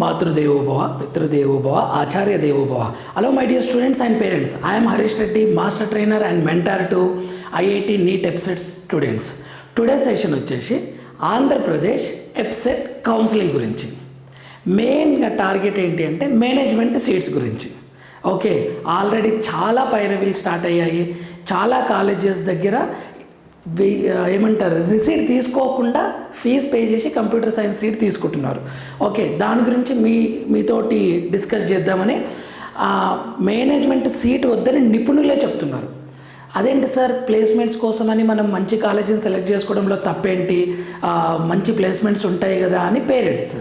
మాతృదేవోభవ పితృదేవోభవ ఆచార్య దేవోభవ hello my dear students and parents I'm Harish Reddy master trainer and mentor to IIT NEET EAPCET students today session వచ్చేసి Andhra Pradesh EAPCET counselling గురించి. మెయిన్గా target ఏంటి అంటే మేనేజ్మెంట్ సీట్స్ గురించి. ఓకే ఆల్రెడీ చాలా పైరవీలు స్టార్ట్ అయ్యాయి. చాలా కాలేజెస్ దగ్గర ఏమంటారు రిసీట్ తీసుకోకుండా ఫీజు పే చేసి కంప్యూటర్ సైన్స్ సీట్ తీసుకుంటున్నారు. ఓకే దాని గురించి మీ మీతోటి డిస్కస్ చేద్దామని మేనేజ్మెంట్ సీట్ వద్దని నిపుణులే చెప్తున్నారు. అదేంటి సార్ ప్లేస్మెంట్స్ కోసమని మనం మంచి కాలేజీని సెలెక్ట్ చేసుకోవడంలో తప్పేంటి? మంచి ప్లేస్మెంట్స్ ఉంటాయి కదా అని పేరెంట్స్.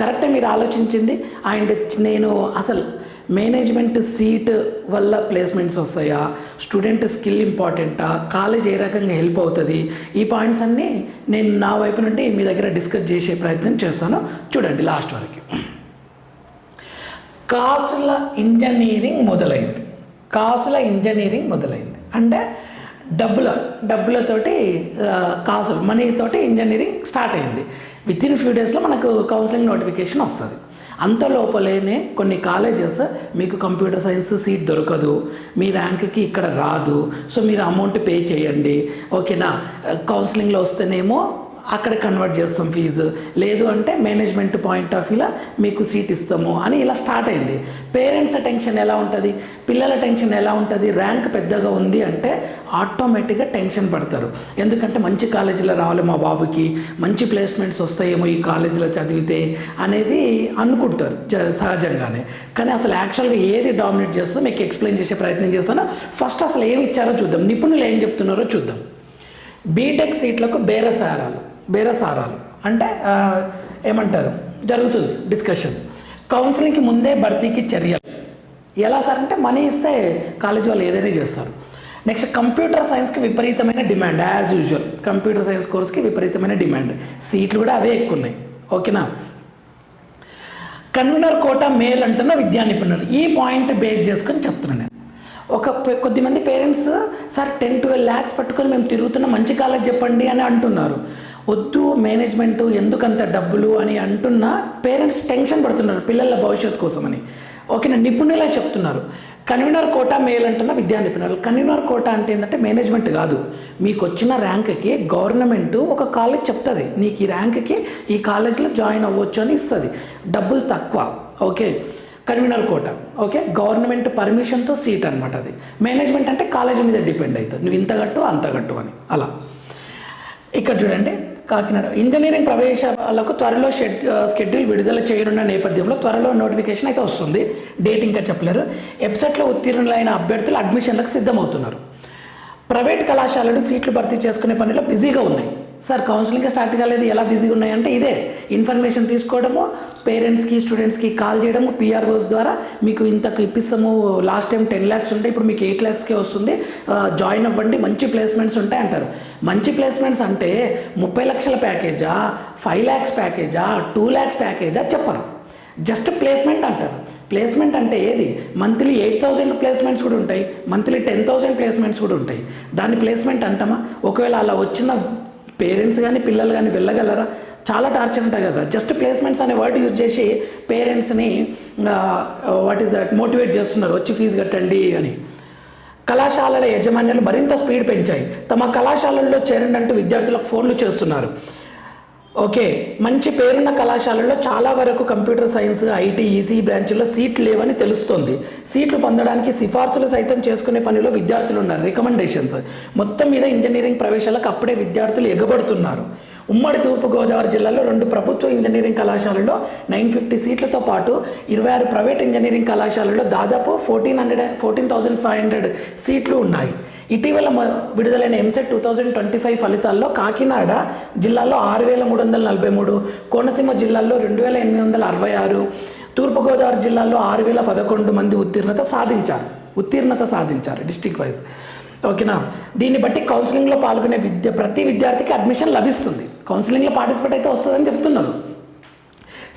కరెక్టే మీరు ఆలోచించింది. అండ్ నేను అసలు మేనేజ్మెంట్ సీట్ వల్ల ప్లేస్మెంట్స్ వస్తాయా? స్టూడెంట్ స్కిల్ ఇంపార్టెంటా? కాలేజ్ ఏ రకంగా హెల్ప్ అవుతుంది? ఈ పాయింట్స్ అన్నీ నేను నా వైపు నుండి మీ దగ్గర డిస్కస్ చేసే ప్రయత్నం చేస్తాను. చూడండి లాస్ట్ వరకు. కాసుల ఇంజనీరింగ్ మొదలైంది. కాసుల ఇంజనీరింగ్ మొదలైంది. అంటే డబ్బుల డబ్బులతోటి కాసులు మనీతోటి ఇంజనీరింగ్ స్టార్ట్ అయింది. విత్ ఇన్ ఫ్యూ డేస్లో మనకు కౌన్సిలింగ్ నోటిఫికేషన్ వస్తుంది. అంత లోపలేనే కొన్ని కాలేజెస్ మీకు కంప్యూటర్ సైన్స్ సీట్ దొరకదు. మీ ర్యాంక్కి ఇక్కడ రాదు. సో మీరు అమౌంట్ పే చేయండి. ఓకేనా? కౌన్సిలింగ్లో వస్తేనేమో అక్కడ కన్వర్ట్ చేస్తాం ఫీజు లేదు అంటే మేనేజ్మెంట్ పాయింట్ ఆఫ్ వ్యూలో మీకు సీట్ ఇస్తాము అని ఇలా స్టార్ట్ అయింది. పేరెంట్స్ టెన్షన్ ఎలా ఉంటుంది? పిల్లల టెన్షన్ ఎలా ఉంటుంది? ర్యాంక్ పెద్దగా ఉంది అంటే ఆటోమేటిక్గా టెన్షన్ పడతారు. ఎందుకంటే మంచి కాలేజీలో రావాలి మా బాబుకి మంచి ప్లేస్మెంట్స్ వస్తాయేమో ఈ కాలేజీలో చదివితే అనేది అనుకుంటారు జ- సహజంగానే. కానీ అసలు యాక్చువల్గా ఏది డామినేట్ చేస్తుందో మీకు ఎక్స్ప్లెయిన్ చేసే ప్రయత్నం చేస్తాను ఫస్ట్ అసలు ఏమి ఇచ్చారో చూద్దాం. నిపుణులు ఏం చెప్తున్నారో చూద్దాం. బీటెక్ సీట్లకు బేరసారాలు. బేరసారాలు. అంటే ఏమంటారు? జరుగుతుంది డిస్కషన్ కౌన్సిలింగ్కి ముందే భర్తీకి చర్యలు. ఎలా సార్? అంటే మనీ ఇస్తే కాలేజ్ వాళ్ళు ఏదైనా చేస్తారు. నెక్స్ట్ కంప్యూటర్ సైన్స్కి విపరీతమైన demand as usual computer science కోర్స్కి విపరీతమైన డిమాండ్ సీట్లు కూడా అవే ఎక్కువ ఉన్నాయి. ఓకేనా కన్వీనర్ కోట మేల్ అంటున్న విద్యా నిపుణులు. ఈ పాయింట్ బేస్ చేసుకొని చెప్తున్నాను నేను. ఒక కొద్దిమంది parents sir ten twelve lakhs పట్టుకొని మేము తిరుగుతున్న మంచి కాలేజ్ చెప్పండి అని అంటున్నారు. వద్దు మేనేజ్మెంట్ ఎందుకంత డబ్బులు అని అంటున్న పేరెంట్స్ టెన్షన్ పడుతున్నారు పిల్లల భవిష్యత్తు కోసమని. ఓకేనా నిపుణులే చెప్తున్నారు. కన్వీనర్ కోటా మేల్ అంటున్న విద్యా నిపుణులు. కన్వీనర్ కోట అంటే ఏంటంటే మేనేజ్మెంట్ కాదు. మీకు వచ్చిన ర్యాంక్కి గవర్నమెంట్ ఒక కాలేజ్ చెప్తుంది. నీకు ఈ ర్యాంక్కి ఈ కాలేజ్లో జాయిన్ అవ్వచ్చు అని ఇస్తుంది. డబ్బులు తక్కువ. Okay convener quota. Okay government పర్మిషన్తో seat అనమాట అది. మేనేజ్మెంట్ అంటే కాలేజ్ మీద డిపెండ్ అవుతుంది నువ్వు ఇంత కట్టు అంత కట్టు అని. అలా. ఇక్కడ చూడండి. కాకినాడ. ఇంజనీరింగ్ ప్రవేశాలకు త్వరలో షెడ్ షెడ్యూల్ విడుదల చేయనున్న నేపథ్యంలో త్వరలో నోటిఫికేషన్ అయితే వస్తుంది. డేట్ ఇంకా చెప్పలేరు. వెబ్సైట్లో ఉత్తీర్ణులైన అభ్యర్థులు అడ్మిషన్లకు సిద్ధమవుతున్నారు. ప్రైవేట్ కళాశాలలు సీట్లు భర్తీ చేసుకునే పనిలో బిజీగా ఉన్నాయి. సార్ కౌన్సిలింగ్ స్టార్ట్ కాలేదు ఎలా బిజీగా ఉన్నాయంటే ఇదే. ఇన్ఫర్మేషన్ తీసుకోవడము పేరెంట్స్కి స్టూడెంట్స్కి కాల్ చేయడము పిఆర్ఓస్ ద్వారా మీకు ఇంతకు ఇప్పిస్తాము లాస్ట్ టైం టెన్ ల్యాక్స్ ఉంటే ఇప్పుడు మీకు ఎయిట్ ల్యాక్స్కే వస్తుంది. జాయిన్ అవ్వండి మంచి ప్లేస్మెంట్స్ ఉంటాయి అంటారు. మంచి ప్లేస్మెంట్స్ అంటే ముప్పై లక్షల ప్యాకేజా ఫైవ్ ల్యాక్స్ ప్యాకేజా టూ ల్యాక్స్ ప్యాకేజా చెప్పరు. జస్ట్ ప్లేస్మెంట్ అంటారు. ప్లేస్మెంట్ అంటే ఏది? మంత్లీ ఎయిట్ థౌజండ్ ప్లేస్మెంట్స్ కూడా ఉంటాయి. మంత్లీ టెన్ థౌజండ్ ప్లేస్మెంట్స్ కూడా ఉంటాయి. దాన్ని ప్లేస్మెంట్ అంటామా? ఒకవేళ అలా వచ్చిన పేరెంట్స్ కానీ పిల్లలు కానీ వెళ్ళగలరా? చాలా టార్చర్ ఉంటాయి కదా. జస్ట్ ప్లేస్మెంట్స్ అనే వర్డ్ యూజ్ చేసి పేరెంట్స్ని వాట్ ఈస్ దట్ మోటివేట్ చేస్తున్నారు. వచ్చి ఫీజు కట్టండి అని. కళాశాలల యజమాన్యాలు మరింత స్పీడ్ పెంచాయి. తమ కళాశాలల్లో చేరండి అంటూ విద్యార్థులకు ఫోన్లు చేస్తున్నారు. ఓకే మంచి పేరున్న కళాశాలలో చాలా వరకు కంప్యూటర్ సైన్స్ ఐటీ ఈసీ బ్రాంచ్లో సీట్లు లేవని తెలుస్తుంది. సీట్లు పొందడానికి సిఫార్సులు సైతం చేసుకునే పనిలో విద్యార్థులు ఉన్నారు. రికమెండేషన్స్ మొత్తం మీద ఇంజనీరింగ్ ప్రవేశాలకు అప్పుడే విద్యార్థులు ఎగబడుతున్నారు. ఉమ్మడి తూర్పుగోదావరి జిల్లాలో రెండు ప్రభుత్వ ఇంజనీరింగ్ కళాశాలలో నైన్ ఫిఫ్టీ సీట్లతో పాటు ఇరవై ఆరు ప్రైవేట్ ఇంజనీరింగ్ కళాశాలలో దాదాపు fourteen hundred fourteen thousand five hundred సీట్లు ఉన్నాయి. ఇటీవల విడుదలైన EAMCET two thousand twenty five ఫలితాల్లో కాకినాడ జిల్లాలో ఆరు వేల మూడు వందల నలభై మూడు కోనసీమ జిల్లాలో రెండు వేల ఎనిమిది వందల అరవై ఆరు తూర్పుగోదావరి జిల్లాలో ఆరు వేల పదకొండు మంది ఉత్తీర్ణత సాధించారు. ఉత్తీర్ణత సాధించారు డిస్టిక్ వైజ్. ఓకేనా? దీన్ని బట్టి కౌన్సిలింగ్లో పాల్గొనే విద్య ప్రతి విద్యార్థికి అడ్మిషన్ లభిస్తుంది. కౌన్సిలింగ్లో పార్టిసిపేట్ అయితే వస్తుందని చెప్తున్నారు.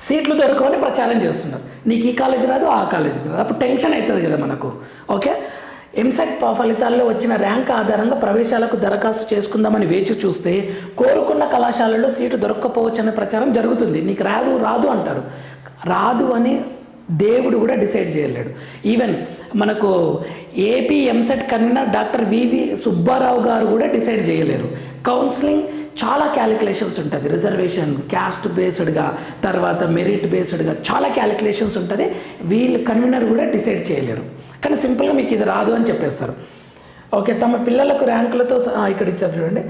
సీట్లు దొరకవని ప్రచారం చేస్తున్నారు. నీకు ఈ కాలేజ్ రాదు ఆ కాలేజ్ రాదు. అప్పుడు టెన్షన్ అవుతుంది కదా మనకు. ఓకే? ఎంసెట్ ఫలితాల్లో వచ్చిన ర్యాంక్ ఆధారంగా ప్రవేశాలకు దరఖాస్తు చేసుకుందామని వేచి చూస్తే కోరుకున్న కళాశాలలో సీటు దొరక్కపోవచ్చు అనే ప్రచారం జరుగుతుంది. నీకు రాదు రాదు అంటారు. రాదు అని దేవుడు కూడా డిసైడ్ చేయలేడు. ఈవెన్ మనకు AP EAMCET convener doctor V V Subbarao గారు కూడా డిసైడ్ చేయలేరు. కౌన్సిలింగ్ చాలా క్యాలిక్యులేషన్స్ ఉంటుంది. రిజర్వేషన్ క్యాస్ట్ బేస్డ్గా తర్వాత మెరిట్ బేస్డ్గా చాలా క్యాలిక్యులేషన్స్ ఉంటుంది. వీళ్ళు కన్వీనర్ కూడా డిసైడ్ చేయలేరు. కానీ సింపుల్గా మీకు ఇది రాదు అని చెప్పేస్తారు. ఓకే తమ పిల్లలకు ర్యాంకులతో ఇక్కడ ఇచ్చారు చూడండి.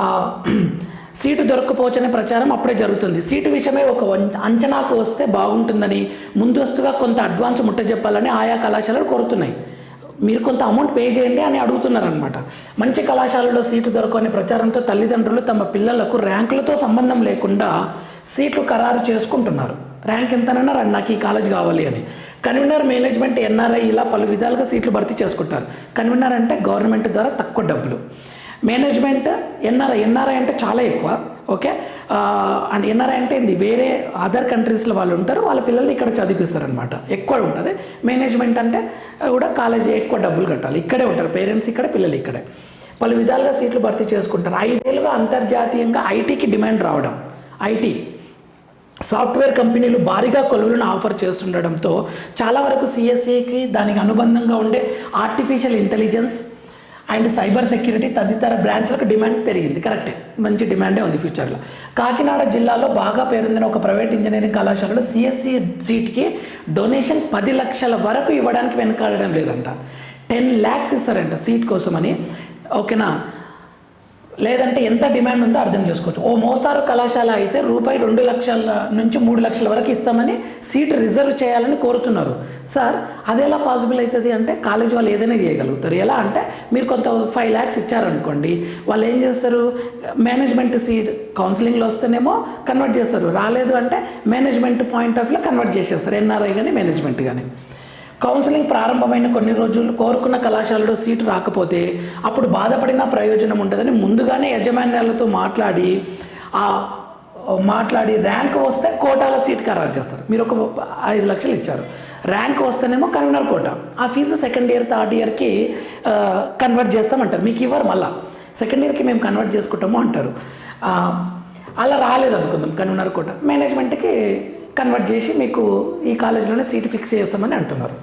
సీటు దొరకపోవచ్చనే ప్రచారం అప్పుడే జరుగుతుంది. సీటు విషయమే ఒక అంచనాకు వస్తే బాగుంటుందని ముందస్తుగా కొంత అడ్వాన్స్ ముట్ట చెప్పాలని ఆయా కళాశాలలు కోరుతున్నాయి. మీరు కొంత అమౌంట్ పే చేయండి అని అడుగుతున్నారనమాట మంచి కళాశాలలో సీటు దొరకని ప్రచారంతో తల్లిదండ్రులు తమ పిల్లలకు ర్యాంకులతో సంబంధం లేకుండా సీట్లు ఖరారు చేసుకుంటున్నారు. ర్యాంక్ ఎంతనన్నా రండి నాకు ఈ కాలేజ్ కావాలి అని. కన్వీనర్ మేనేజ్మెంట్ ఎన్ఆర్ఐ ఇలా పలు విధాలుగా సీట్లు భర్తీ చేసుకుంటారు. కన్వీనర్ అంటే గవర్నమెంట్ ద్వారా తక్కువ డబ్బులు. మేనేజ్మెంట్ ఎన్ఆర్ఐ ఎన్ఆర్ఐ అంటే చాలా ఎక్కువ ఓకే? అండ్ ఎన్ఆర్ఐ అంటే ఇది వేరే అదర్ కంట్రీస్లో వాళ్ళు ఉంటారు వాళ్ళ పిల్లల్ని ఇక్కడ చదివిస్తారనమాట ఎక్కువ ఉంటుంది. మేనేజ్మెంట్ అంటే కూడా కాలేజీ ఎక్కువ డబ్బులు కట్టాలి. ఇక్కడే ఉంటారు. పేరెంట్స్ ఇక్కడ పిల్లలు ఇక్కడే. పలు విధాలుగా సీట్లు భర్తీ చేసుకుంటారు. ఐదేళ్ళుగా అంతర్జాతీయంగా ఐటీకి డిమాండ్ రావడం. ఐటీ. సాఫ్ట్వేర్ కంపెనీలు భారీగా కొలువులను ఆఫర్ చేస్తుండడంతో చాలా వరకు సిఎస్సికి దానికి అనుబంధంగా ఉండే artificial intelligence and cyber security తదితర బ్రాంచ్లకు డిమాండ్ పెరిగింది. కరెక్టే మంచి డిమాండే ఉంది ఫ్యూచర్లో. కాకినాడ జిల్లాలో బాగా పేరొందిన ఒక ప్రైవేట్ ఇంజనీరింగ్ కళాశాలలో సిఎస్సి సీట్కి డొనేషన్ పది లక్షల వరకు ఇవ్వడానికి వెనకాడడం లేదంట. టెన్ ల్యాక్స్ ఇస్తారంట సీట్ కోసమని. ఓకేనా? లేదంటే ఎంత డిమాండ్ ఉందో అర్థం చేసుకోవచ్చు. ఓ మోసారు కళాశాల అయితే రూపాయి రెండు లక్షల నుంచి మూడు లక్షల వరకు ఇస్తామని సీట్ రిజర్వ్ చేయాలని కోరుతున్నారు. సార్ అది ఎలా పాసిబుల్ అవుతుంది అంటే కాలేజ్ వాళ్ళు ఏదైనా చేయగలుగుతారు. ఎలా అంటే మీరు కొంత ఫైవ్ ల్యాక్స్ ఇచ్చారనుకోండి వాళ్ళు ఏం చేస్తారు? మేనేజ్మెంట్ సీట్ కౌన్సిలింగ్లో వస్తేనేమో కన్వర్ట్ చేస్తారు. రాలేదు అంటే మేనేజ్మెంట్ పాయింట్ ఆఫ్ వ్యూలో కన్వర్ట్ చేసేస్తారు. ఎన్ఆర్ఐ కానీ మేనేజ్మెంట్ కానీ కౌన్సిలింగ్ ప్రారంభమైన కొన్ని రోజులు కోరుకున్న కళాశాలలో సీటు రాకపోతే అప్పుడు బాధపడిన ప్రయోజనం ఉండదని ముందుగానే యజమాన్యాలతో మాట్లాడి ఆ మాట్లాడి ర్యాంక్ వస్తే కోటాల సీట్ ఖరారు చేస్తారు. మీరు ఒక ఐదు లక్షలు ఇచ్చారు. ర్యాంక్ వస్తేనేమో కన్వీనర్ కోట. ఆ ఫీజు సెకండ్ ఇయర్ థర్డ్ ఇయర్కి కన్వర్ట్ చేస్తామంటారు. మీకు ఇవ్వరు మళ్ళా. సెకండ్ ఇయర్కి మేము కన్వర్ట్ చేసుకుంటాము అంటారు. అలా రాలేదు అనుకుందాం కన్వీనర్ కోట. మేనేజ్మెంట్కి కన్వర్ట్ చేసి మీకు ఈ కాలేజీలోనే సీట్ ఫిక్స్ చేస్తామని అంటున్నారు.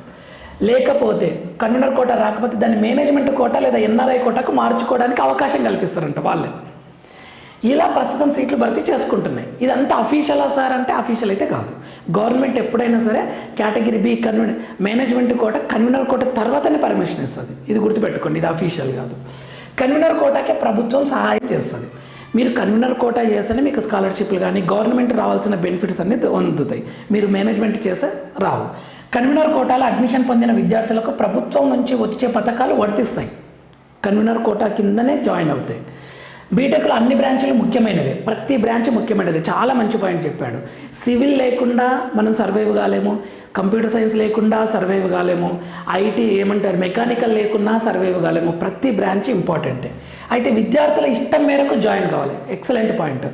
లేకపోతే కన్వీనర్ కోట రాకపోతే దాన్ని మేనేజ్మెంట్ కోట లేదా ఎన్ఆర్ఐ కోటకు మార్చుకోవడానికి అవకాశం కల్పిస్తారంట వాళ్ళే. ఇలా ప్రస్తుతం సీట్లు భర్తీ చేసుకుంటున్నాయి. ఇదంతా అఫీషియలా సార్ అంటే అఫీషియల్ అయితే కాదు. గవర్నమెంట్ ఎప్పుడైనా సరే category B convener management quota convener quota తర్వాతనే పర్మిషన్ ఇస్తుంది. ఇది గుర్తుపెట్టుకోండి ఇది అఫీషియల్ కాదు. కన్వీనర్ కోటాకే ప్రభుత్వం సహాయం చేస్తుంది. మీరు కన్వీనర్ కోటా చేస్తేనే మీకు స్కాలర్షిప్లు కానీ గవర్నమెంట్ రావాల్సిన బెనిఫిట్స్ అన్నీ అందుతాయి. మీరు మేనేజ్మెంట్ చేస్తే రావు. కన్వీనర్ కోటాలో అడ్మిషన్ పొందిన విద్యార్థులకు ప్రభుత్వం నుంచి వచ్చే పథకాలు వర్తిస్తాయి. కన్వీనర్ కోటా కిందనే జాయిన్ అవుతాయి. బీటెక్లో అన్ని బ్రాంచ్లు ముఖ్యమైనవి. ప్రతి బ్రాంచ్ ముఖ్యమైనది. చాలా మంచి పాయింట్ చెప్పాడు. సివిల్ లేకుండా మనం సర్వైవ్ కాలేము. కంప్యూటర్ సైన్స్ లేకుండా సర్వైవ్ కాలేము. ఐటీ ఏమంటారు? మెకానికల్ లేకున్నా సర్వైవ్ కాలేము. ప్రతి బ్రాంచ్ ఇంపార్టెంటే. అయితే విద్యార్థుల ఇష్టం మేరకు జాయిన్ కావాలి. Excellent point.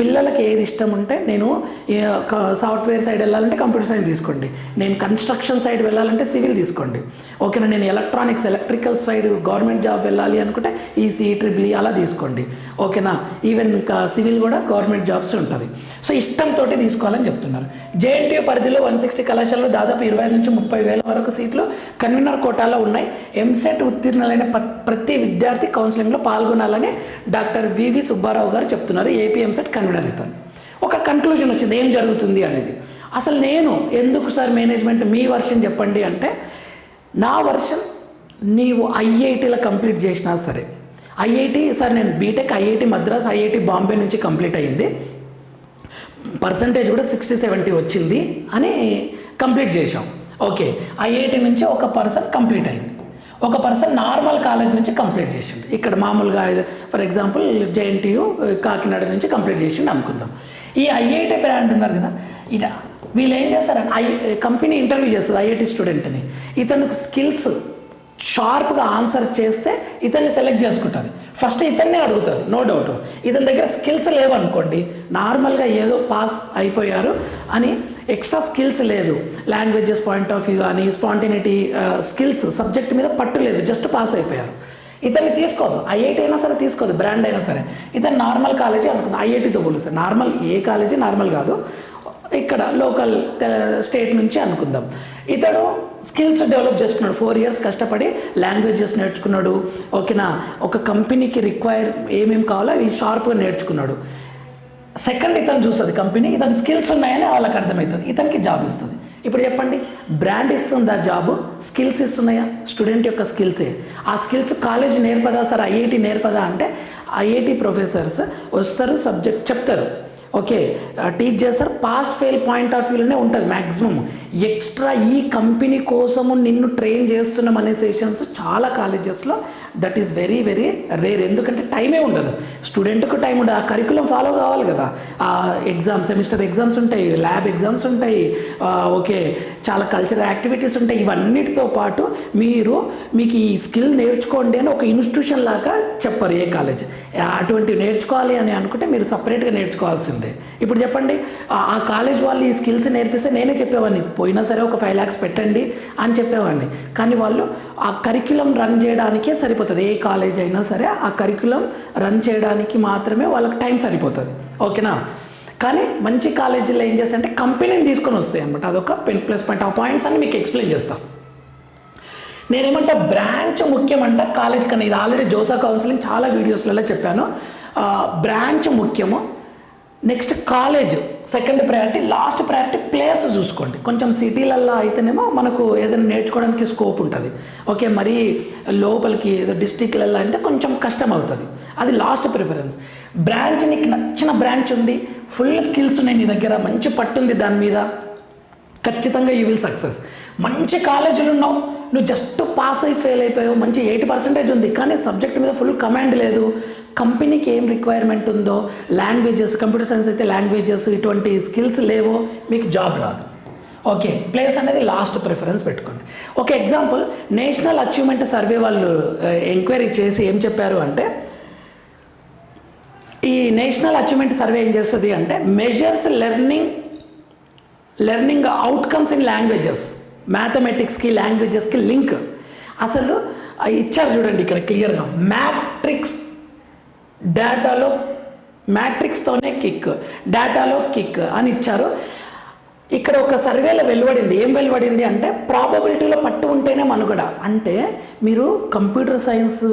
పిల్లలకి ఏది ఇష్టం ఉంటే నేను సాఫ్ట్వేర్ సైడ్ వెళ్ళాలంటే కంప్యూటర్ సైన్స్ తీసుకోండి. నేను కన్స్ట్రక్షన్ సైడ్ వెళ్ళాలంటే సివిల్ తీసుకోండి. ఓకేనా నేను electronics electrical side government job వెళ్ళాలి అనుకుంటే ఈసీ ట్రిపుల్ అలా తీసుకోండి. ఓకేనా ఈవెన్ ఇంకా సివిల్ కూడా గవర్నమెంట్ జాబ్స్ ఉంటుంది. సో ఇష్టంతో తీసుకోవాలని చెప్తున్నారు. జేఎన్టీయూ పరిధిలో వన్ సిక్స్టీ కళాశాలలో దాదాపు ఇరవై నుంచి ముప్పై వేల వరకు సీట్లు కన్వీనర్ కోటాలో ఉన్నాయి. ఎంసెట్ ఉత్తీర్ణులైన ప్రతి విద్యార్థి కౌన్సిలింగ్లో పాల్గొనాలని డాక్టర్ వివి సుబ్బారావు గారు చెప్తున్నారు. AP EAMCET convener. ఇతను ఒక కన్క్లూజన్ వచ్చింది ఏం జరుగుతుంది అనేది. అసలు నేను ఎందుకు సార్ మేనేజ్మెంట్ మీ వర్షన్ చెప్పండి అంటే నా వర్షన్ నీవు ఐఐటీలో కంప్లీట్ చేసినా సరే. ఐఐటి సార్ నేను B Tech IIT Madras IIT Bombay నుంచి కంప్లీట్ అయ్యింది. పర్సంటేజ్ కూడా సిక్స్టీ సెవెంటీ వచ్చింది అని కంప్లీట్ చేశాం. ఓకే ఐఐటి నుంచి ఒక పర్సన్ కంప్లీట్ అయింది. ఒక పర్సన్ నార్మల్ కాలేజ్ నుంచి కంప్లీట్ చేసిండు. ఇక్కడ మామూలుగా ఫర్ ఎగ్జాంపుల్ జేఎన్టీయు కాకినాడ నుంచి కంప్లీట్ చేసిండు అనుకుందాం. ఈ ఐఐటి బ్రాండ్ ఉన్నారు కదా ఇట వీళ్ళు ఏం చేస్తారని ఐ కంపెనీ ఇంటర్వ్యూ చేస్తుంది ఐఐటి స్టూడెంట్ని. ఇతనికి స్కిల్స్ షార్ప్గా ఆన్సర్ చేస్తే ఇతన్ని సెలెక్ట్ చేసుకుంటుంది. ఫస్ట్ ఇతన్నే అడుగుతుంది నో డౌట్. ఇతని దగ్గర స్కిల్స్ లేవనుకోండి నార్మల్గా ఏదో పాస్ అయిపోయారు అని ఎక్స్ట్రా స్కిల్స్ లేదు. లాంగ్వేజెస్ పాయింట్ ఆఫ్ వ్యూ కానీ స్పాంటినిటీ స్కిల్స్ సబ్జెక్ట్ మీద పట్టు లేదు. జస్ట్ పాస్ అయిపోయారు. ఇతన్ని తీసుకోదు. ఐఐటి అయినా సరే తీసుకోదు. బ్రాండ్ అయినా సరే. ఇతను నార్మల్ కాలేజీ అనుకుంది. ఐఐటితో పోలిస్తే. నార్మల్ ఏ కాలేజీ నార్మల్ కాదు. ఇక్కడ లోకల్ స్టేట్ నుంచి అనుకుందాం. ఇతడు స్కిల్స్ డెవలప్ చేసుకున్నాడు. ఫోర్ ఇయర్స్ కష్టపడి లాంగ్వేజెస్ నేర్చుకున్నాడు. ఓకేనా? ఒక కంపెనీకి రిక్వైర్ ఏమేమి కావాలో అవి షార్ప్గా నేర్చుకున్నాడు. సెకండ్ ఇతను చూస్తుంది కంపెనీ ఇతని స్కిల్స్ ఉన్నాయని వాళ్ళకి అర్థమవుతుంది ఇతనికి జాబ్ ఇస్తుంది. ఇప్పుడు చెప్పండి బ్రాండ్ ఇస్తుందా జాబ్ స్కిల్స్ ఇస్తున్నాయా? స్టూడెంట్ యొక్క స్కిల్సే ఆ స్కిల్స్ కాలేజ్ నేర్పదా సార్? ఐఐటి నేర్పదా అంటే ఐఐటి ప్రొఫెసర్స్ వస్తారు సబ్జెక్ట్ చెప్తారు. ఓకే టీచ్ చేస్తారు. పాస్ ఫెయిల్ పాయింట్ ఆఫ్ వ్యూలోనే ఉంటుంది మ్యాక్సిమం ఎక్స్ట్రా ఈ కంపెనీ కోసము నిన్ను ట్రైన్ చేస్తున్నాం అనే సెషన్స్ చాలా కాలేజెస్లో that is very very rare ఎందుకంటే టైమే ఉండదు. స్టూడెంట్కు టైం ఉండదు ఆ కరికులం ఫాలో కావాలి కదా. ఆ ఎగ్జామ్ సెమిస్టర్ ఎగ్జామ్స్ ఉంటాయి ల్యాబ్ ఎగ్జామ్స్ ఉంటాయి ఓకే చాలా కల్చరల్ యాక్టివిటీస్ ఉంటాయి. ఇవన్నిటితో పాటు మీరు మీకు ఈ స్కిల్ నేర్చుకోండి అని ఒక ఇన్స్టిట్యూషన్ లాగా చెప్పరు ఏ కాలేజ్ అటువంటివి నేర్చుకోవాలి అని అనుకుంటే మీరు సపరేట్గా నేర్చుకోవాల్సింది. ఇప్పుడు చెప్పండి ఆ- కాలేజ్ వాళ్ళు ఈ స్కిల్స్ నేర్పిస్తే నేనే చెప్పేవాడిని. పోయినా సరే ఒక ఫైవ్ ల్యాక్స్ పెట్టండి అని చెప్పేవాడిని. కానీ వాళ్ళు ఆ కరికులం రన్ చేయడానికే సరిపోతుంది. ఏ కాలేజ్ అయినా సరే ఆ కరికులం రన్ చేయడానికి మాత్రమే వాళ్ళకి టైం సరిపోతుంది. ఓకేనా? కానీ మంచి కాలేజీలో ఏం చేస్తారంటే కంపెనీని తీసుకొని వస్తాయి అనమాట అదొక పెన్ ప్లస్ పాయింట్ ఆ పాయింట్స్ అని మీకు ఎక్స్ప్లెయిన్ చేస్తాను నేనేమంటే బ్రాంచ్ ముఖ్యమంట కాలేజ్ కన్నా ఇది ఆల్రెడీ జోసా కౌన్సిలింగ్ చాలా వీడియోస్లలో చెప్పాను. బ్రాంచ్ ముఖ్యము. Next college second priority last priority place చూసుకోండి. కొంచెం సిటీలల్లో అయితేనేమో మనకు ఏదైనా నేర్చుకోవడానికి స్కోప్ ఉంటుంది. ఓకే మరి లోపలికి ఏదో డిస్టిక్లలో అంటే కొంచెం కష్టం అవుతుంది అది లాస్ట్ ప్రిఫరెన్స్ బ్రాంచ్ నీకు నచ్చిన బ్రాంచ్ ఉంది ఫుల్ స్కిల్స్ ఉన్నాయి నీ దగ్గర మంచి పట్టుంది దాని మీద ఖచ్చితంగా యూ విల్ సక్సెస్ మంచి కాలేజీలు ఉన్నావు నువ్వు జస్ట్ పాస్ అయి ఫెయిల్ అయిపోయావు మంచి ఎయిటీ పర్సెంటేజ్ ఉంది కానీ సబ్జెక్ట్ మీద ఫుల్ కమాండ్ లేదు కంపెనీకి ఏం రిక్వైర్మెంట్ ఉందో లాంగ్వేజెస్ కంప్యూటర్ సైన్స్ అయితే లాంగ్వేజెస్ ఇటువంటి స్కిల్స్ లేవో మీకు జాబ్ రాదు. ఓకే ప్లేస్ అనేది లాస్ట్ ప్రిఫరెన్స్ పెట్టుకోండి. ఒక ఎగ్జాంపుల్ నేషనల్ అచీవ్మెంట్ సర్వే వాళ్ళు eh, ఎంక్వైరీ చేసి ఏం చెప్పారు అంటే ఈ నేషనల్ అచీవ్మెంట్ సర్వే ఏం చేస్తుంది అంటే measures learning learning outcomes in languages మ్యాథమెటిక్స్కి లాంగ్వేజెస్కి లింక్ అసలు ఇచ్చారు చూడండి ఇక్కడ క్లియర్గా మ్యాట్రిక్స్ డేటాలో మ్యాట్రిక్స్తోనే కిక్ డేటాలో కిక్ అని ఇచ్చారు. ఇక్కడ ఒక సర్వేలో వెలువడింది. ఏం వెలువడింది అంటే ప్రాబబిలిటీలో పట్టు ఉంటేనే మనుగడ. అంటే మీరు కంప్యూటర్ సైన్స్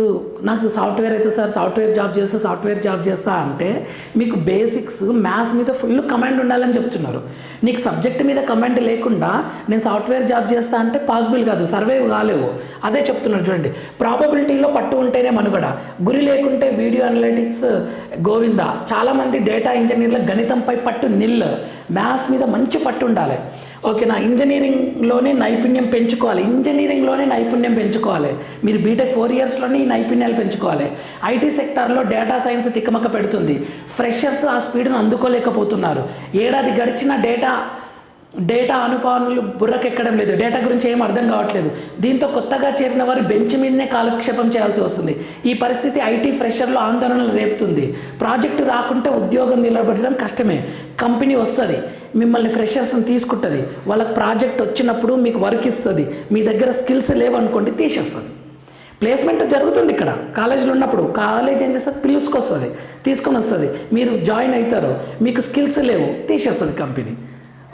నాకు సాఫ్ట్వేర్ అయితే సార్ సాఫ్ట్వేర్ జాబ్ చేస్తే సాఫ్ట్వేర్ జాబ్ చేస్తా అంటే మీకు బేసిక్స్ మ్యాథ్స్ మీద ఫుల్ కమాండ్ ఉండాలని చెప్తున్నారు. నీకు సబ్జెక్ట్ మీద కమాండ్ లేకుండా నేను సాఫ్ట్వేర్ జాబ్ చేస్తా అంటే పాసిబుల్ కాదు. సర్వైవ్ కాలేవు. అదే చెప్తున్నారు చూడండి. ప్రాబబిలిటీలో పట్టు ఉంటేనే మనుగడ. గురి లేకుంటే వీడియో అనలిటిక్స్ గోవింద. చాలామంది డేటా ఇంజనీర్ల గణితంపై పట్టు నిల్. మ్యాథ్స్ మీద మంచి పట్టు ఉండాలి. ఓకేనా? ఇంజనీరింగ్లోనే నైపుణ్యం పెంచుకోవాలి. ఇంజనీరింగ్లోనే నైపుణ్యం పెంచుకోవాలి. మీరు బీటెక్ ఫోర్ ఇయర్స్లోనే ఈ నైపుణ్యాలు పెంచుకోవాలి. ఐటీ సెక్టార్లో డేటా సైన్స్ తిక్కమక్క పెడుతుంది. ఫ్రెషర్స్ ఆ స్పీడ్ను అందుకోలేకపోతున్నారు. ఏడాది గడిచిన డేటా డేటా అనుపానులు బుర్రకెక్కడం లేదు. డేటా గురించి ఏం అర్థం కావట్లేదు. దీంతో కొత్తగా చేరిన వారు బెంచ్ మీదనే కాలక్షేపం చేయాల్సి వస్తుంది. ఈ పరిస్థితి ఐటీ ఫ్రెషర్లో ఆందోళనలు రేపుతుంది. ప్రాజెక్టు రాకుంటే ఉద్యోగం నిలబడడం కష్టమే. కంపెనీ వస్తుంది. మిమ్మల్ని ఫ్రెషర్స్ని తీసుకుంటుంది. వాళ్ళకి ప్రాజెక్ట్ వచ్చినప్పుడు మీకు వర్క్ ఇస్తుంది. మీ దగ్గర స్కిల్స్ లేవనుకోండి తీసేస్తుంది. ప్లేస్మెంట్ జరుగుతుంది ఇక్కడ. కాలేజీలో ఉన్నప్పుడు కాలేజ్ ఏం చేస్తుంది? పిలుచుకొస్తుంది తీసుకొని వస్తుంది. మీరు జాయిన్ అవుతారు. మీకు స్కిల్స్ లేవు. తీసేస్తుంది కంపెనీ.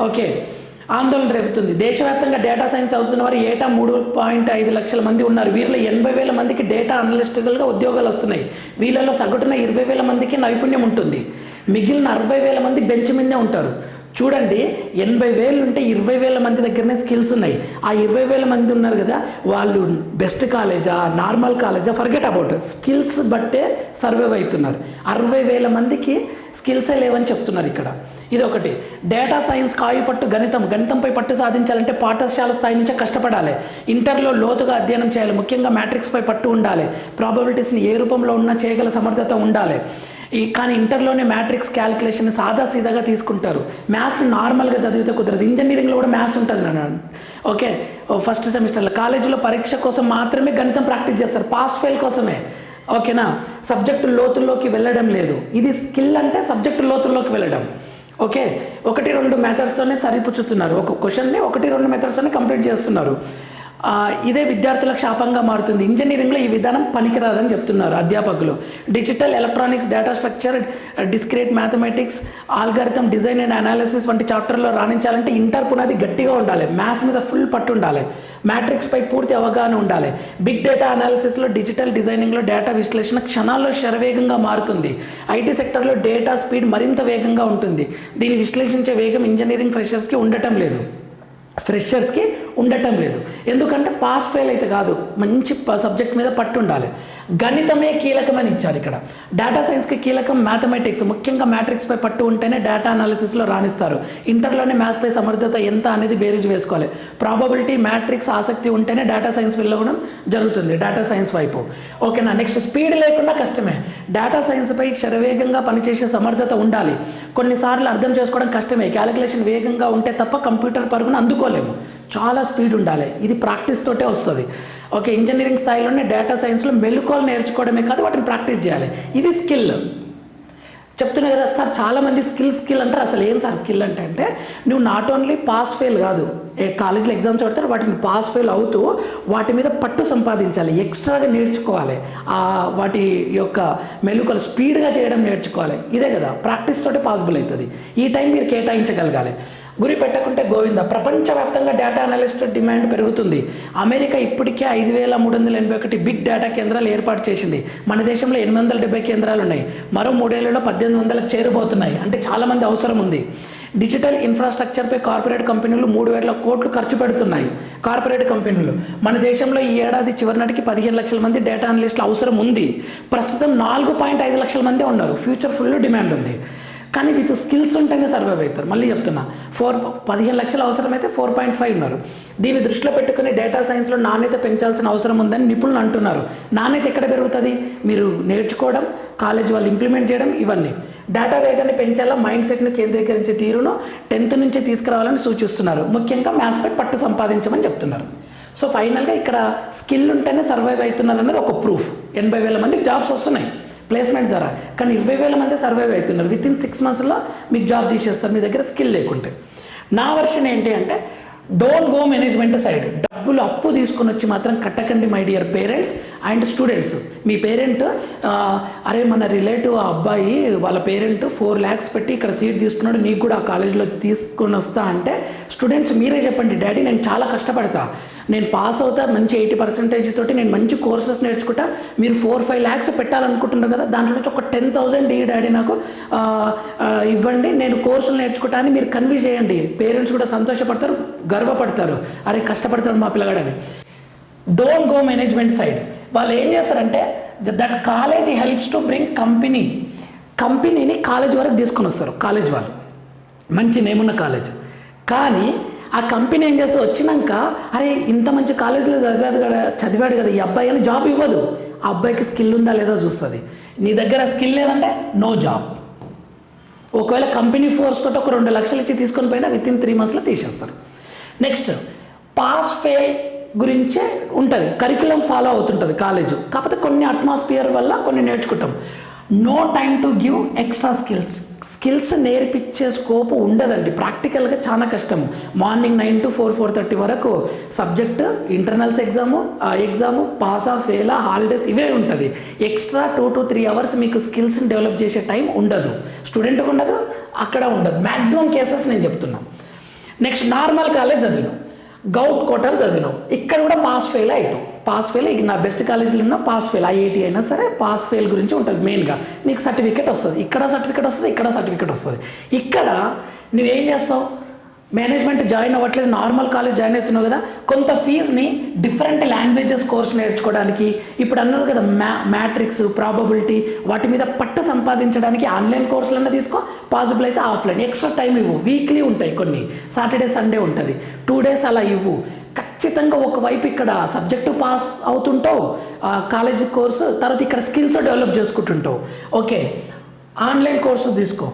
ఓకే. ఆందోళన రేపుతుంది. దేశవ్యాప్తంగా డేటా సైన్స్ చదువుతున్న వారు ఏటా మూడు పాయింట్ ఐదు లక్షల మంది ఉన్నారు. వీరిలో ఎనభై వేల మందికి డేటా అనలిస్టికల్గా ఉద్యోగాలు వస్తున్నాయి. వీళ్ళలో సగటున ఇరవై వేల మందికి నైపుణ్యం ఉంటుంది. మిగిలిన అరవై వేల మంది బెంచ్ మీదే ఉంటారు. చూడండి ఎనభై వేలు ఉంటే ఇరవై వేల మంది దగ్గరనే స్కిల్స్ ఉన్నాయి. ఆ ఇరవై వేల మంది ఉన్నారు కదా వాళ్ళు బెస్ట్ కాలేజా నార్మల్ కాలేజా ఫర్గెట్ అబౌట్ స్కిల్స్ బట్టే సర్వైవ్ అవుతున్నారు. అరవై వేల మందికి స్కిల్సే లేవని చెప్తున్నారు ఇక్కడ. ఇది ఒకటి డేటా సైన్స్ కాయు పట్టు గణితం గణితంపై పట్టు సాధించాలంటే పాఠశాల స్థాయి నుంచే కష్టపడాలి. ఇంటర్లో లోతుగా అధ్యయనం చేయాలి. ముఖ్యంగా మ్యాట్రిక్స్పై పట్టు ఉండాలి. ప్రాబబిలిటీస్ని ఏ రూపంలో ఉన్నా చేయగల సమర్థత ఉండాలి. ఈ కానీ ఇంటర్లోనే మ్యాట్రిక్స్ క్యాలిక్యులేషన్ సాదా సీదాగా తీసుకుంటారు. మ్యాథ్స్ని నార్మల్గా చదివితే కుదరదు. ఇంజనీరింగ్లో కూడా మ్యాథ్స్ ఉంటుంది నాన్న. ఓకే. ఫస్ట్ సెమిస్టర్లో కాలేజీలో పరీక్ష కోసం మాత్రమే గణితం ప్రాక్టీస్ చేస్తారు. పాస్ ఫెయిల్ కోసమే. ఓకేనా? సబ్జెక్టు లోతుల్లోకి వెళ్ళడం లేదు. ఇది స్కిల్ అంటే సబ్జెక్టు లోతుల్లోకి వెళ్ళడం. ఓకే ఒకటి రెండు మెథడ్స్తోనే సరిపుచ్చుతున్నారు. ఒక క్వశ్చన్ని ఒకటి రెండు మెథడ్స్తోనే కంప్లీట్ చేస్తున్నారు. ఇదే విద్యార్థులకు శాపంగా మారుతుంది. ఇంజనీరింగ్లో ఈ విధానం పనికిరాదని చెప్తున్నారు అధ్యాపకులు. Digital electronics data structure discrete mathematics algorithm design and analysis వంటి చాప్టర్లో రాణించాలంటే ఇంటర్ పునాది గట్టిగా ఉండాలి. మ్యాథ్స్ మీద ఫుల్ పట్టు ఉండాలి. మ్యాట్రిక్స్ పై పూర్తి అవగాహన ఉండాలి. బిగ్ డేటా అనాలిసిస్లో డిజిటల్ డిజైనింగ్లో డేటా విశ్లేషణ క్షణాల్లో శరవేగంగా మారుతుంది. ఐటీ సెక్టర్లో డేటా స్పీడ్ మరింత వేగంగా ఉంటుంది. దీన్ని విశ్లేషించే వేగం ఇంజనీరింగ్ ఫ్రెషర్స్కి ఉండటం లేదు. ఫ్రెషర్స్కి ఉండటం లేదు. ఎందుకంటే పాస్ ఫెయిల్ అయితే కాదు మంచి సబ్జెక్ట్ మీద పట్టు ఉండాలి. గణితమే కీలకమని ఇచ్చారు ఇక్కడ. డేటా సైన్స్కి కీలకం మ్యాథమెటిక్స్ ముఖ్యంగా మ్యాట్రిక్స్పై పట్టు ఉంటేనే డేటా అనాలిసిస్లో రాణిస్తారు. ఇంటర్లోనే మ్యాథ్స్పై సమర్థత ఎంత అనేది బేరీజ్ వేసుకోవాలి. ప్రాబబిలిటీ మ్యాట్రిక్స్ ఆసక్తి ఉంటేనే డేటా సైన్స్ వెళ్ళవడం జరుగుతుంది డేటా సైన్స్ వైపు. ఓకేనా నెక్స్ట్ స్పీడ్ లేకుండా కష్టమే. డేటా సైన్స్పై శరవేగంగా పనిచేసే సమర్థత ఉండాలి. కొన్నిసార్లు అర్థం చేసుకోవడం కష్టమే. క్యాలిక్యులేషన్ వేగంగా ఉంటే తప్ప కంప్యూటర్ పరుగును అందుకోలేము. చాలా స్పీడ్ ఉండాలి. ఇది ప్రాక్టీస్ తోటే వస్తుంది. ఓకే ఇంజనీరింగ్ స్థాయిలోనే డేటా సైన్స్లో మెలుకోలు నేర్చుకోవడమే కాదు వాటిని ప్రాక్టీస్ చేయాలి. ఇది స్కిల్. చెప్తున్నా కదా సార్ చాలామంది స్కిల్ స్కిల్ అంటారు. అసలు ఏం సార్ స్కిల్ అంటే అంటే నువ్వు నాట్ ఓన్లీ పాస్ ఫెయిల్ కాదు. కాలేజీలో ఎగ్జామ్స్ పెడతారు వాటిని పాస్ ఫెయిల్ అవుతూ వాటి మీద పట్టు సంపాదించాలి. ఎక్స్ట్రాగా నేర్చుకోవాలి. ఆ వాటి యొక్క మెలుకలు స్పీడ్గా చేయడం నేర్చుకోవాలి. ఇదే కదా ప్రాక్టీస్ తోటే పాసిబుల్ అవుతుంది. ఈ టైం మీరు కేటాయించగలగాలి. గురి పెట్టకుంటే గోవింద. ప్రపంచవ్యాప్తంగా డేటా అనలిస్ట్ డిమాండ్ పెరుగుతుంది. అమెరికా ఇప్పటికే ఐదు వేల మూడు వందల ఎనభై ఒకటి బిగ్ డేటా కేంద్రాలు ఏర్పాటు చేసింది. మన దేశంలో ఎనిమిది వందల డెబ్బై కేంద్రాలు ఉన్నాయి. మరో మూడేళ్ళలో పద్దెనిమిది వందలకు చేరబోతున్నాయి. అంటే చాలామంది అవసరం ఉంది. డిజిటల్ ఇన్ఫ్రాస్ట్రక్చర్పై కార్పొరేట్ కంపెనీలు మూడు వేల కోట్లు ఖర్చు పెడుతున్నాయి. కార్పొరేట్ కంపెనీలు. మన దేశంలో ఈ ఏడాది చివరి నాటికి పదిహేను లక్షల మంది డేటా అనలిస్టులు అవసరం ఉంది. ప్రస్తుతం నాలుగు పాయింట్ ఐదు లక్షల మంది ఉన్నారు. ఫ్యూచర్ ఫుల్ డిమాండ్ ఉంది. కానీ విత్ స్కిల్స్ ఉంటేనే సర్వైవ్ అవుతారు. మళ్ళీ చెప్తున్నా ఫోర్ పదిహేను లక్షలు అవసరమైతే ఫోర్ పాయింట్ ఫైవ్ ఉన్నారు. దీన్ని దృష్టిలో పెట్టుకుని డేటా సైన్స్లో నాణ్యత పెంచాల్సిన అవసరం ఉందని నిపుణులు అంటున్నారు. నాణ్యత ఎక్కడ పెరుగుతుంది? మీరు నేర్చుకోవడం కాలేజ్ వాళ్ళు ఇంప్లిమెంట్ చేయడం ఇవన్నీ. డేటా వేగాన్ని పెంచాలా మైండ్ సెట్ను కేంద్రీకరించే తీరును టెన్త్ నుంచి తీసుకురావాలని సూచిస్తున్నారు. ముఖ్యంగా మ్యాథ్స్ పై పట్టు సంపాదించమని చెప్తున్నారు. సో ఫైనల్గా ఇక్కడ స్కిల్ ఉంటేనే సర్వైవ్ అవుతున్నారు అనేది ఒక ప్రూఫ్. ఎనభై వేల మందికి జాబ్స్ వస్తున్నాయి. ప్లేస్మెంట్ ద్వారా. కానీ ఇరవై వేల మంది సర్వైవ్ అవుతున్నారు. విత్ ఇన్ సిక్స్ మంత్స్లో మీకు జాబ్ తీసేస్తారు. మీ దగ్గర స్కిల్ లేకుంటే. నా వర్షన్ ఏంటి అంటే డోంట్ గో మేనేజ్మెంట్ సైడ్ డబ్బులు అప్పు తీసుకొని వచ్చి మాత్రం కట్టకండి my dear parents and students me parent అరే మన రిలేటివ్ ఆ అబ్బాయి వాళ్ళ పేరెంట్ ఫోర్ ల్యాక్స్ పెట్టి ఇక్కడ సీట్ తీసుకున్నాడు నీకు కూడా ఆ కాలేజీలో తీసుకొని వస్తా అంటే స్టూడెంట్స్ మీరే చెప్పండి డాడీ నేను చాలా కష్టపడతా. నేను పాస్ అవుతా మంచి ఎయిటీ పర్సెంటేజ్ తోటి నేను మంచి కోర్సెస్ నేర్చుకుంటా మీరు ఫోర్ ఫైవ్ ల్యాక్స్ పెట్టాలనుకుంటున్నారు కదా దాంట్లో నుంచి ఒక టెన్ థౌసండ్ ఈ డాడీ నాకు ఇవ్వండి నేను కోర్సులు నేర్చుకుంటా అని మీరు కన్విన్స్ చేయండి. పేరెంట్స్ కూడా సంతోషపడతారు గర్వపడతారు. అరే కష్టపడతాడు మా పిల్లగాడని. డోంట్ గో మేనేజ్మెంట్ సైడ్ వాళ్ళు ఏం చేస్తారంటే that college helps to bring company కంపెనీని కాలేజ్ వరకు తీసుకొని వస్తారు కాలేజ్ వాళ్ళు. మంచి నేమున్న కాలేజ్ కానీ ఆ కంపెనీ ఏం చేస్తే వచ్చినాక అరే ఇంత మంచి కాలేజీలో చదివాడు కదా చదివాడు కదా ఈ అబ్బాయి అని జాబ్ ఇవ్వదు. ఆ అబ్బాయికి స్కిల్ ఉందా లేదా చూస్తుంది. నీ దగ్గర స్కిల్ లేదంటే నో జాబ్. ఒకవేళ కంపెనీ ఫోర్స్ తోటి ఒక రెండు లక్షలు ఇచ్చి తీసుకొని పోయినా విత్ ఇన్ త్రీ మంత్స్లో తీసేస్తారు. నెక్స్ట్ పాస్ ఫెయిల్ గురించే ఉంటుంది. కరికులం ఫాలో అవుతుంటుంది కాలేజ్ కాకపోతే కొన్ని అట్మాస్ఫియర్ వల్ల కొన్ని నేర్చుకుంటాం. No time to give extra skills skills నేర్పించే స్కోప్ ఉండదండి. ప్రాక్టికల్గా చాలా కష్టం morning nine to four four thirty వరకు subject internals exam exam exam పాసా ఫెయిలా హాలిడేస్ ఇవే ఉంటుంది. Extra two to three hours మీకు స్కిల్స్ని డెవలప్ చేసే టైం ఉండదు. స్టూడెంట్కి ఉండదు అక్కడ ఉండదు. మ్యాక్సిమం కేసెస్ నేను చెప్తున్నా. నెక్స్ట్ నార్మల్ కాలేజ్ చదివినాం. గౌట్ కోటలు చదివినాం. ఇక్కడ కూడా పాస్ ఫెయిల్ అవుతాం పాస్ ఫెయిల్ నా బెస్ట్ కాలేజీలో ఉన్నా పాస్ ఫెయిల్ ఐఐటి అయినా సరే పాస్ ఫెయిల్ గురించి ఉంటుంది మెయిన్గా నీకు సర్టిఫికేట్ వస్తుంది. ఇక్కడ సర్టిఫికేట్ వస్తుంది ఇక్కడ సర్టిఫికేట్ వస్తుంది. ఇక్కడ నువ్వేం చేస్తావు? మేనేజ్మెంట్ జాయిన్ అవ్వట్లేదు. నార్మల్ కాలేజ్ జాయిన్ అవుతున్నావు కదా. కొంత ఫీజుని డిఫరెంట్ లాంగ్వేజెస్ కోర్స్ నేర్చుకోవడానికి ఇప్పుడు అన్నారు కదా మ్యా మ్యాట్రిక్స్ ప్రాబబిలిటీ వాటి మీద పట్టు సంపాదించడానికి ఆన్లైన్ కోర్సులన్నా తీసుకో పాసిబుల్ అయితే ఆఫ్లైన్ ఎక్స్ట్రా టైం ఇవ్వు. వీక్లీ ఉంటాయి కొన్ని. సాటర్డే సండే ఉంటుంది. టూ డేస్ అలా ఇవ్వు. ఖచ్చితంగా ఒకవైపు ఇక్కడ సబ్జెక్టు పాస్ అవుతుంటావు కాలేజ్ కోర్సు తర్వాత ఇక్కడ స్కిల్స్ డెవలప్ చేసుకుంటుంటావు. ఓకే ఆన్లైన్ కోర్సు తీసుకో.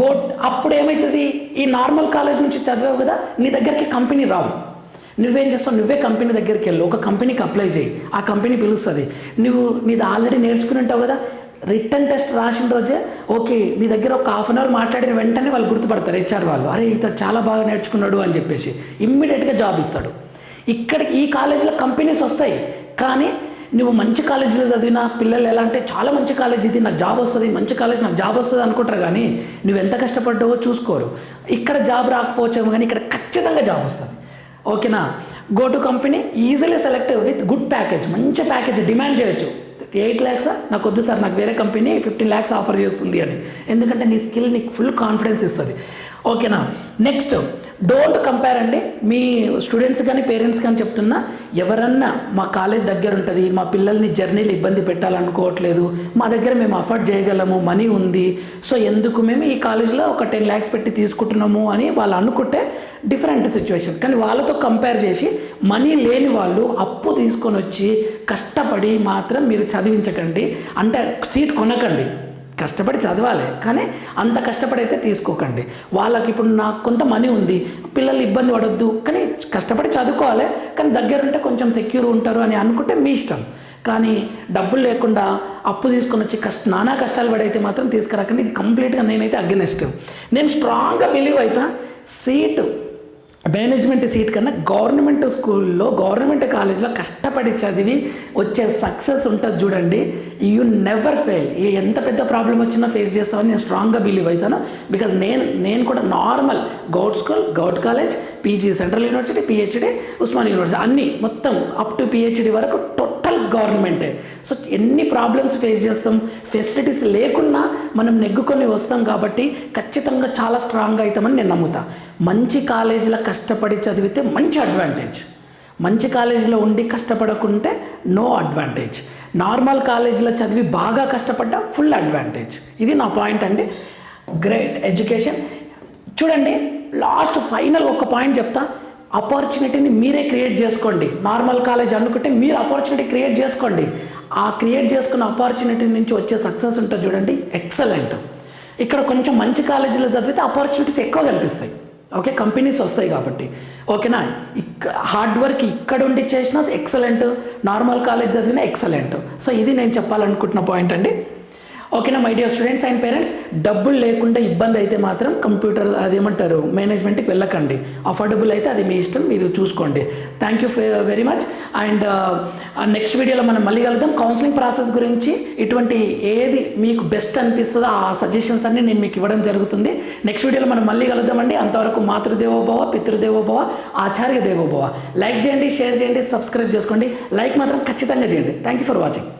గో అప్పుడు ఏమవుతుంది ఈ నార్మల్ కాలేజ్ నుంచి చదివావు కదా నీ దగ్గరికి కంపెనీ రావు. నువ్వేం చేస్తావు? నువ్వే కంపెనీ దగ్గరికి వెళ్ళు. ఒక కంపెనీకి అప్లై చేయి. ఆ కంపెనీ పిలుస్తుంది. నువ్వు నీది ఆల్రెడీ నేర్చుకుని ఉంటావు కదా రిటర్న్ టెస్ట్ రాసిన రోజే ఓకే నీ దగ్గర ఒక హాఫ్ అన్ అవర్ మాట్లాడిన వెంటనే వాళ్ళు గుర్తుపడతారు హెచ్ఆర్ వాళ్ళు. అరే ఇతడు చాలా బాగా నేర్చుకున్నాడు అని చెప్పేసి. ఇమ్మీడియట్గా జాబ్ ఇస్తాడు. ఇక్కడికి ఈ కాలేజీలో కంపెనీస్ వస్తాయి. కానీ నువ్వు మంచి కాలేజీలో చదివిన పిల్లలు ఎలా అంటే చాలా మంచి కాలేజ్ ఇది నాకు జాబ్ వస్తుంది మంచి కాలేజ్ నాకు జాబ్ వస్తుంది అనుకుంటారు కానీ నువ్వు ఎంత కష్టపడ్డావో చూసుకోరు. ఇక్కడ జాబ్ రాకపోవచ్చేమో కానీ ఇక్కడ ఖచ్చితంగా జాబ్ వస్తుంది. ఓకేనా? Go to company easily select with good package మంచి ప్యాకేజ్ డిమాండ్ చేయొచ్చు. ఎయిట్ ల్యాక్స్ నాకు వద్దు సార్ నాకు వేరే కంపెనీ ఫిఫ్టీన్ ల్యాక్స్ ఆఫర్ చేస్తుంది అని. ఎందుకంటే నీ స్కిల్ నీకు ఫుల్ కాన్ఫిడెన్స్ ఇస్తుంది. ఓకేనా? నెక్స్ట్ డోంట్ కంపేర్ అండి. మీ స్టూడెంట్స్ కానీ పేరెంట్స్ కానీ చెప్తున్నా ఎవరన్నా మా కాలేజ్ దగ్గర ఉంటుంది మా పిల్లల్ని జర్నీలు ఇబ్బంది పెట్టాలనుకోవట్లేదు మా దగ్గర మేము అఫోర్డ్ చేయగలము మనీ ఉంది సో ఎందుకు మేము ఈ కాలేజ్లో ఒక టెన్ ల్యాక్స్ పెట్టి తీసుకుంటున్నాము అని వాళ్ళు అనుకుంటే డిఫరెంట్ సిచ్యువేషన్. కానీ వాళ్ళతో కంపేర్ చేసి మనీ లేని వాళ్ళు అప్పు తీసుకొని వచ్చి కష్టపడి మాత్రం మీరు చదివించకండి. అంటే సీట్ కొనకండి. కష్టపడి చదవాలి. కానీ అంత కష్టపడి అయితే తీసుకోకండి. వాళ్ళకి ఇప్పుడు నాకు కొంత మనీ ఉంది. పిల్లలు ఇబ్బంది పడొద్దు. కానీ కష్టపడి చదువుకోవాలి. కానీ దగ్గరుంటే కొంచెం సెక్యూర్ ఉంటారు అని అనుకుంటే మీ ఇష్టం. కానీ డబ్బులు లేకుండా అప్పు తీసుకొని వచ్చి కష్ట నానా కష్టాలు పడైతే మాత్రం తీసుకురాకండి. ఇది కంప్లీట్గా నేనైతే అగెనెస్ట్. నేను స్ట్రాంగ్గా బిలీవ్ అవుతా సీటు మేనేజ్మెంట్ సీట్ కన్నా గవర్నమెంట్ స్కూల్లో గవర్నమెంట్ కాలేజ్లో కష్టపడి చదివి వచ్చే సక్సెస్ ఉంటుంది చూడండి. యూ నెవర్ ఫెయిల్ ఎంత పెద్ద ప్రాబ్లం వచ్చినా ఫేస్ చేస్తామని నేను స్ట్రాంగ్గా బిలీవ్ అవుతాను. బికాజ్ నేను నేను కూడా normal govt school govt college PG central university PhD Osman university అన్నీ మొత్తం అప్ టు పిహెచ్డి వరకు టోటల్ గవర్నమెంటే. సో ఎన్ని ప్రాబ్లమ్స్ ఫేస్ చేస్తాం ఫెసిలిటీస్ లేకున్నా మనం నెగ్గుకొని వస్తాం కాబట్టి ఖచ్చితంగా చాలా స్ట్రాంగ్ అవుతామని నేను నమ్ముతా. మంచి కాలేజీలో కష్టపడి చదివితే మంచి అడ్వాంటేజ్. మంచి కాలేజీలో ఉండి కష్టపడకుంటే నో అడ్వాంటేజ్. నార్మల్ కాలేజీలో చదివి బాగా కష్టపడ్డా ఫుల్ అడ్వాంటేజ్. ఇది నా పాయింట్ అండి. Great education. చూడండి లాస్ట్ ఫైనల్ ఒక పాయింట్ చెప్తా. ఆపర్చునిటీని మీరే క్రియేట్ చేసుకోండి. నార్మల్ కాలేజ్ అనుకుంటే మీరు ఆపర్చునిటీ క్రియేట్ చేసుకోండి. ఆ క్రియేట్ చేసుకున్న ఆపర్చునిటీ నుంచి వచ్చే సక్సెస్ ఉంటుంది చూడండి. ఎక్సలెంట్ ఇక్కడ కొంచెం మంచి కాలేజీలో చదివితే ఆపర్చునిటీస్ ఎక్కువ కనిపిస్తాయి. ఓకే కంపెనీస్ వస్తాయి కాబట్టి. ఓకేనా ఇక్కడ హార్డ్ వర్క్ ఇక్కడ ఉండి చేసినా ఎక్సలెంట్ నార్మల్ కాలేజ్ చదివినా ఎక్సలెంట్ సో ఇది నేను చెప్పాలనుకుంటున్న పాయింట్ అండి. ఓకేనా my dear students and parents డబ్బులు లేకుండా ఇబ్బంది అయితే మాత్రం కంప్యూటర్ అదేమంటారు మేనేజ్మెంట్కి వెళ్ళకండి. అఫోర్డబుల్ అయితే అది మీ ఇష్టం మీరు చూసుకోండి. Thank you very much and next వీడియోలో మనం మళ్ళీ కలుద్దాం. కౌన్సిలింగ్ ప్రాసెస్ గురించి ఇటువంటి ఏది మీకు బెస్ట్ అనిపిస్తుందో ఆ సజెషన్స్ అన్ని నేను మీకు ఇవ్వడం జరుగుతుంది. నెక్స్ట్ వీడియోలో మనం మళ్ళీ కలుద్దామండి. అంతవరకు మాతృదేవోభవ పితృదేవోభవ ఆచార్య దేవోభవ. లైక్ చేయండి షేర్ చేయండి సబ్స్క్రైబ్ చేసుకోండి. లైక్ మాత్రం ఖచ్చితంగా చేయండి. Thank you for watching